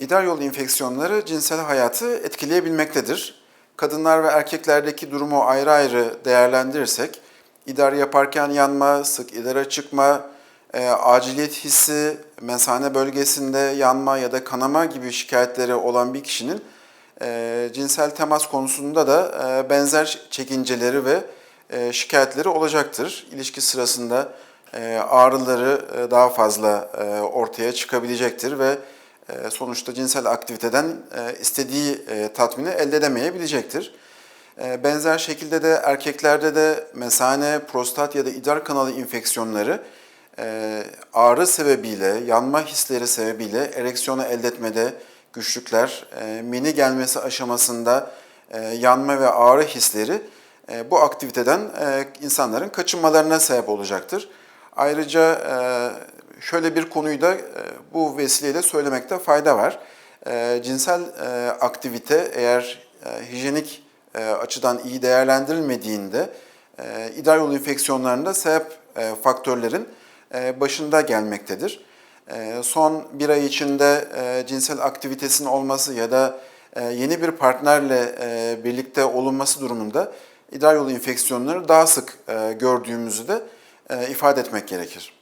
İdrar yolu enfeksiyonları cinsel hayatı etkileyebilmektedir. Kadınlar ve erkeklerdeki durumu ayrı ayrı değerlendirirsek, idrar yaparken yanma, sık idara çıkma, e, aciliyet hissi, mesane bölgesinde yanma ya da kanama gibi şikayetleri olan bir kişinin e, cinsel temas konusunda da e, benzer çekinceleri ve e, şikayetleri olacaktır. İlişki sırasında e, ağrıları e, daha fazla e, ortaya çıkabilecektir ve sonuçta cinsel aktiviteden e, istediği e, tatmini elde edemeyebilecektir. E, Benzer şekilde de erkeklerde de mesane, prostat ya da idrar kanalı infeksiyonları e, ağrı sebebiyle, yanma hisleri sebebiyle ereksiyonu elde etmede güçlükler, e, mini gelmesi aşamasında e, yanma ve ağrı hisleri e, bu aktiviteden e, insanların kaçınmalarına sebep olacaktır. Ayrıca e, şöyle bir konuyu da e, bu vesileyle söylemekte fayda var. E, Cinsel e, aktivite eğer e, hijyenik e, açıdan iyi değerlendirilmediğinde e, idrar yolu enfeksiyonlarında sebep e, faktörlerin e, başında gelmektedir. E, Son bir ay içinde e, cinsel aktivitesinin olması ya da e, yeni bir partnerle e, birlikte olunması durumunda idrar yolu enfeksiyonları daha sık e, gördüğümüzü de e, ifade etmek gerekir.